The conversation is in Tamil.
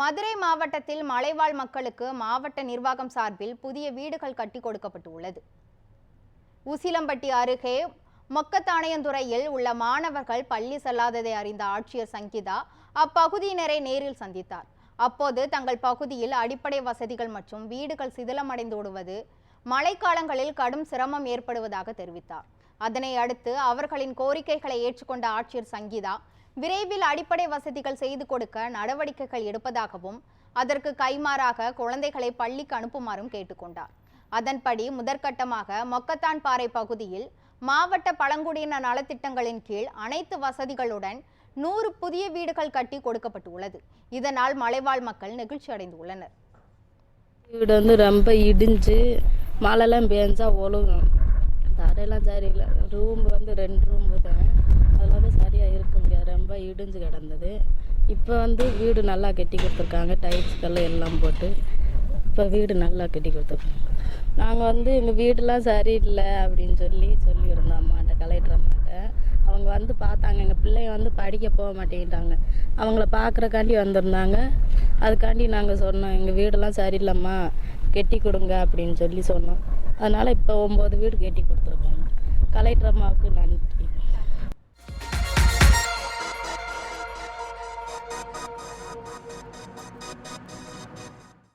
மதுரை மாவட்டத்தில் மலைவாழ் மக்களுக்கு மாவட்ட நிர்வாகம் சார்பில் புதிய வீடுகள் கட்டி கொடுக்கப்பட்டு உள்ளது உசிலம்பட்டி அருகே மொக்கத்தாணையந்துறையில் உள்ள மாணவர்கள் பள்ளி செல்லாததை அறிந்த ஆட்சியர் சங்கீதா அப்பகுதியினரை நேரில் சந்தித்தார். அப்போது தங்கள் பகுதியில் அடிப்படை வசதிகள் மற்றும் வீடுகள் சிதிலமடைந்தோடுவது மழைக்காலங்களில் கடும் சிரமம் ஏற்படுவதாக தெரிவித்தார். அதனை அடுத்து அவர்களின் கோரிக்கைகளை ஏற்றுக்கொண்ட ஆட்சியர் சங்கீதா விரைவில் அடிப்படை வசதிகள் செய்து கொடுக்க நடவடிக்கைகள் எடுப்பதாகவும் அதற்கு கைமாறாக குழந்தைகளை பள்ளிக்கு அனுப்புமாறும் கேட்டுக்கொண்டார். அதன்படி முதற்கட்டமாக மொக்கத்தான் பாறை பகுதியில் மாவட்ட பழங்குடியின நலத்திட்டங்களின் கீழ் அனைத்து வசதிகளுடன் நூறு புதிய வீடுகள் கட்டி கொடுக்கப்பட்டுள்ளது. இதனால் மலைவாழ் மக்கள் நெகிழ்ச்சி அடைந்துள்ளனர். வீடு வந்து ரொம்ப இடிஞ்சு மழைலாம் பேஞ்சா ஒழுகும். தரையெல்லாம் சரியில்லை. ரூம் வந்து ரெண்டு ரூம் தான். இடிஞ்சு கிடந்தது. இப்போ வந்து வீடு நல்லா கட்டி கொடுத்துருக்காங்க. டைல்ஸ் கல் எல்லாம் போட்டு. இப்போ வீடு நல்லா கட்டி கொடுத்துருக்காங்க. நாங்கள் வந்து எங்கள் வீடெலாம் சரியில்லை அப்படின்னு சொல்லி சொல்லியிருந்தோம் அம்மாட்ட கலெக்டர் அம்மாட்ட. அவங்க வந்து பார்த்தாங்க. எங்கள் பிள்ளைங்க வந்து படிக்க போக மாட்டேங்கிட்டாங்க அவங்கள பார்க்குறக்காண்டி வந்திருந்தாங்க. அதுக்காண்டி நாங்கள் சொன்னோம் எங்கள் வீடெல்லாம் சரியில்லைம்மா. கெட்டி கொடுங்க அப்படின்னு சொல்லி சொன்னோம். அதனால் இப்போ ஒம்பது வீடு கட்டி கொடுத்துருக்காங்க. கலெக்டர் அம்மாவுக்கு நன்றி.